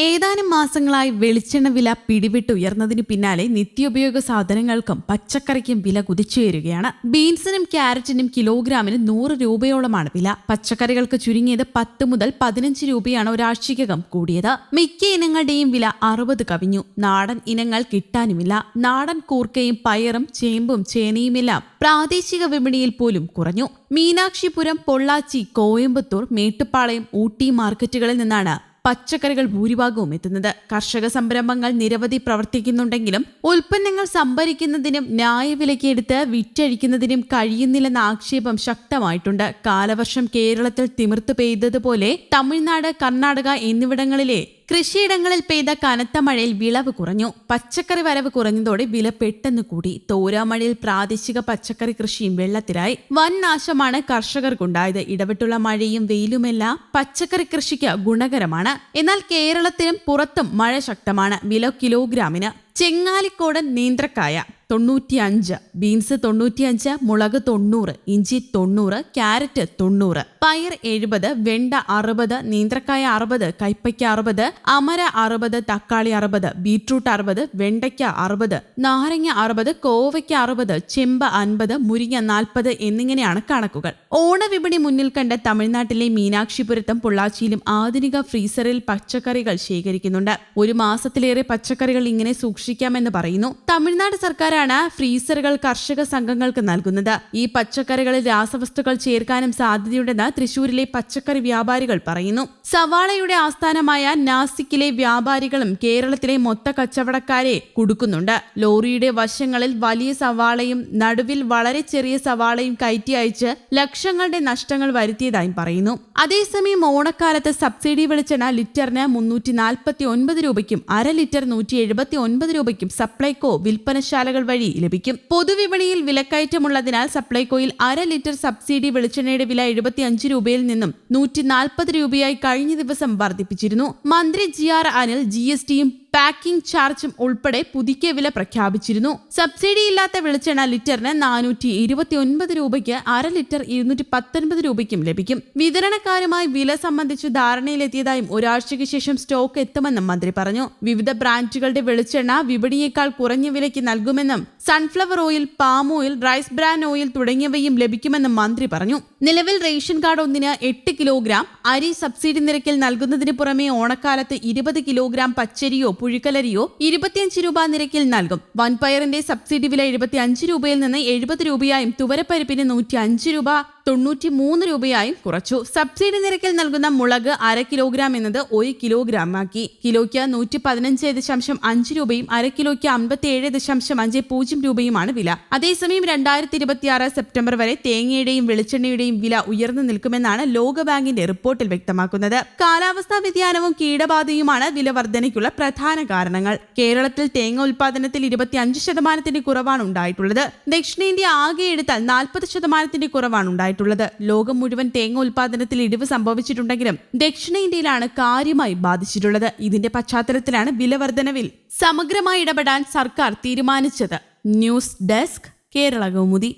ഏതാനും മാസങ്ങളായി വെളിച്ചെണ്ണ വില പിടിവിട്ട് പിടിവിട്ടുയർന്നതിന് പിന്നാലെ നിത്യോപയോഗ സാധനങ്ങൾക്കും പച്ചക്കറിക്കും വില കുതിച്ചുയരുകയാണ്. ബീൻസിനും ക്യാരറ്റിനും കിലോഗ്രാമിന് നൂറ് രൂപയോളമാണ് വില. പച്ചക്കറികൾക്ക് ചുരുങ്ങിയത് പത്ത് മുതൽ പതിനഞ്ച് രൂപയാണ് ഒരാഴ്ചയ്ക്കകം കൂടിയത്. മിക്ക ഇനങ്ങളുടെയും വില അറുപത് കവിഞ്ഞു. നാടൻ ഇനങ്ങൾ കിട്ടാനുമില്ല. നാടൻ കൂർക്കയും പയറും ചേമ്പും ചേനയുമെല്ലാം പ്രാദേശിക വിപണിയിൽ പോലും കുറഞ്ഞു. മീനാക്ഷിപുരം പൊള്ളാച്ചി കോയമ്പത്തൂർ മേട്ടുപ്പാളയം ഊട്ടി മാർക്കറ്റുകളിൽ നിന്നാണ് പച്ചക്കറികൾ ഭൂരിഭാഗവും എത്തുന്നത്. കർഷക സംരംഭങ്ങൾ നിരവധി പ്രവർത്തിക്കുന്നുണ്ടെങ്കിലും ഉൽപ്പന്നങ്ങൾ സംഭരിക്കുന്നതിനും ന്യായവിലയ്ക്ക് എടുത്ത് വിറ്റഴിക്കുന്നതിനും കഴിയുന്നില്ലെന്ന ആക്ഷേപം ശക്തമായിട്ടുണ്ട്. കാലവർഷം കേരളത്തിൽ തിമിർത്തു പെയ്തതുപോലെ തമിഴ്നാട് കർണാടക എന്നിവിടങ്ങളിലെ കൃഷിയിടങ്ങളിൽ പെയ്ത കനത്ത മഴയിൽ വിളവ് കുറഞ്ഞു. പച്ചക്കറി വരവ് കുറഞ്ഞതോടെ വില പെട്ടെന്ന് കൂടി. തോരാമഴയിൽ പ്രാദേശിക പച്ചക്കറി കൃഷിയും വെള്ളത്തിലായി. വൻ നാശമാണ് കർഷകർക്കുണ്ടായത്. ഇടവിട്ടുള്ള മഴയും വെയിലുമെല്ലാം പച്ചക്കറി കൃഷിക്ക് ഗുണകരമാണ്. എന്നാൽ കേരളത്തിനും പുറത്തും മഴ ശക്തമാണ്. വില കിലോഗ്രാമിന്. ചെങ്ങാലിക്കോടൻ നീന്ത്രക്കായ. തൊണ്ണൂറ്റിയഞ്ച് ബീൻസ് തൊണ്ണൂറ്റിയഞ്ച് മുളക് തൊണ്ണൂറ് ഇഞ്ചി തൊണ്ണൂറ് ക്യാരറ്റ് തൊണ്ണൂറ് പയർ എഴുപത് വെണ്ട അറുപത് നീന്ത്രക്കായ അറുപത് കൈപ്പയ്ക്ക അറുപത് അമര അറുപത് തക്കാളി അറുപത് ബീട്രൂട്ട് അറുപത് വെണ്ടയ്ക്ക അറുപത് നാരങ്ങ അറുപത് കോവയ്ക്ക അറുപത് ചെമ്പ് അൻപത് മുരിങ്ങ നാൽപ്പത് എന്നിങ്ങനെയാണ് കണക്കുകൾ. ഓണവിപണി മുന്നിൽ കണ്ട തമിഴ്നാട്ടിലെ മീനാക്ഷിപുരത്തും പൊള്ളാച്ചിയിലും ആധുനിക ഫ്രീസറിൽ പച്ചക്കറികൾ ശേഖരിക്കുന്നുണ്ട്. ഒരു മാസത്തിലേറെ പച്ചക്കറികൾ ഇങ്ങനെ സൂക്ഷിക്കാമെന്ന് പറയുന്നു. തമിഴ്നാട് സർക്കാരാണ് ഫ്രീസറുകൾ കർഷക സംഘങ്ങൾക്ക് നൽകുന്നത്. ഈ പച്ചക്കറികളിൽ രാസവസ്തുക്കൾ ചേർക്കാനും സാധ്യതയുണ്ടെന്ന് തൃശൂരിലെ പച്ചക്കറി വ്യാപാരികൾ പറയുന്നു. സവാളയുടെ ആസ്ഥാനമായ നാസിക്കിലെ വ്യാപാരികളും കേരളത്തിലെ മൊത്ത കച്ചവടക്കാരെ കുടുക്കുന്നുണ്ട്. ലോറിയുടെ വശങ്ങളിൽ വലിയ സവാളയും നടുവിൽ വളരെ ചെറിയ സവാളയും കയറ്റി അയച്ച് ലക്ഷങ്ങളുടെ നഷ്ടങ്ങൾ വരുത്തിയതായും പറയുന്നു. അതേസമയം ഓണക്കാലത്ത് സബ്സിഡി വെളിച്ചെണ്ണ ലിറ്ററിന് മുന്നൂറ്റി നാൽപ്പത്തി ഒൻപത് രൂപയ്ക്കും അര ലിറ്റർ നൂറ്റി എഴുപത്തി ഒൻപത് രൂപയ്ക്കും സപ്ലൈകോ വിൽപ്പനശാലകൾ വഴി ലഭിക്കും. പൊതുവിപണിയിൽ വിലക്കയറ്റമുള്ളതിനാൽ സപ്ലൈകോയിൽ അര ലിറ്റർ സബ്സിഡി വെളിച്ചെണ്ണയുടെ വില എഴുപത്തി അഞ്ച് രൂപയിൽ നിന്നും നൂറ്റി നാൽപ്പത് രൂപയായി കഴിഞ്ഞ ദിവസം വർദ്ധിപ്പിച്ചിരുന്നു. മന്ത്രി G R Anil G S ടിയും പാക്കിംഗ് ചാർജും ഉൾപ്പെടെ പുതുക്കിയ വില പ്രഖ്യാപിച്ചിരുന്നു. സബ്സിഡി ഇല്ലാത്ത വെളിച്ചെണ്ണ ലിറ്ററിന് നാനൂറ്റി ഇരുപത്തി ഒൻപത് രൂപയ്ക്ക് അര ലിറ്റർ ഇരുന്നൂറ്റി പത്തൊൻപത് രൂപയ്ക്കും ലഭിക്കും. വിതരണക്കാരുമായി വില സംബന്ധിച്ച് ധാരണയിലെത്തിയതായും ഒരാഴ്ചയ്ക്ക് ശേഷം സ്റ്റോക്ക് എത്തുമെന്നും മന്ത്രി പറഞ്ഞു. വിവിധ ബ്രാൻഡുകളുടെ വെളിച്ചെണ്ണ വിപണിയേക്കാൾ കുറഞ്ഞ വിലയ്ക്ക് നൽകുമെന്നും sunflower oil palm oil rice bran oil തുടങ്ങിയവയും ലഭിക്കുമെന്നും മന്ത്രി പറഞ്ഞു. നിലവിൽ റേഷൻ കാർഡ് ഒന്നിന് എട്ട് കിലോഗ്രാം അരി സബ്സിഡി നിരക്കിൽ നൽകുന്നതിന് പുറമെ ഓണക്കാലത്ത് ഇരുപത് കിലോഗ്രാം പച്ചരിയോ പുഴുക്കലരിയോ ഇരുപത്തിയഞ്ച് രൂപ നിരക്കിൽ നൽകും. വൻപയറിന്റെ സബ്സിഡി വില എഴുപത്തി അഞ്ച് രൂപയിൽ നിന്ന് എഴുപത് രൂപയായും തുവരപ്പരിപ്പിന് നൂറ്റി അഞ്ച് രൂപ തൊണ്ണൂറ്റി മൂന്ന് രൂപയായും കുറച്ചു. സബ്സിഡി നിരക്കിൽ നൽകുന്ന മുളക് അര കിലോഗ്രാം എന്നത് ഒരു കിലോഗ്രാം ആക്കി. കിലോയ്ക്ക് നൂറ്റി പതിനഞ്ച് ദശാംശം അഞ്ച് രൂപയും അര കിലോയ്ക്ക് അമ്പത്തി ഏഴ് ദശാംശം അഞ്ച് പൂജ്യം രൂപയുമാണ് വില. അതേസമയം രണ്ടായിരത്തി ഇരുപത്തിയാറ് സെപ്റ്റംബർ വരെ തേങ്ങയുടെയും വെളിച്ചെണ്ണയുടെയും വില ഉയർന്നു നിൽക്കുമെന്നാണ് ലോകബാങ്കിന്റെ റിപ്പോർട്ടിൽ വ്യക്തമാക്കുന്നത്. കാലാവസ്ഥാ വ്യതിയാനവും കീടബാധയുമാണ് വില വർധനയ്ക്കുള്ള പ്രധാന കാരണങ്ങൾ. കേരളത്തിൽ തേങ്ങ ഉൽപാദനത്തിൽ ഇരുപത്തിയഞ്ച് ശതമാനത്തിന്റെ കുറവാണ് ഉണ്ടായിട്ടുള്ളത്. ദക്ഷിണേന്ത്യ ആകെ എടുത്താൽ നാൽപ്പത് ശതമാനത്തിന്റെ കുറവാണ് ഉണ്ടായിട്ടുള്ളത്. ലോകം മുഴുവൻ തേങ്ങ ഉൽപാദനത്തിൽ ഇടിവ് സംഭവിച്ചിട്ടുണ്ടെങ്കിലും ദക്ഷിണേന്ത്യയിലാണ് കാര്യമായി ബാധിച്ചിട്ടുള്ളത്. ഇതിന്റെ പശ്ചാത്തലത്തിലാണ് വിലവർദ്ധനവിൽ സമഗ്രമായി ഇടപെടാൻ സർക്കാർ തീരുമാനിച്ചത്. News desk Kerala Kaumudi.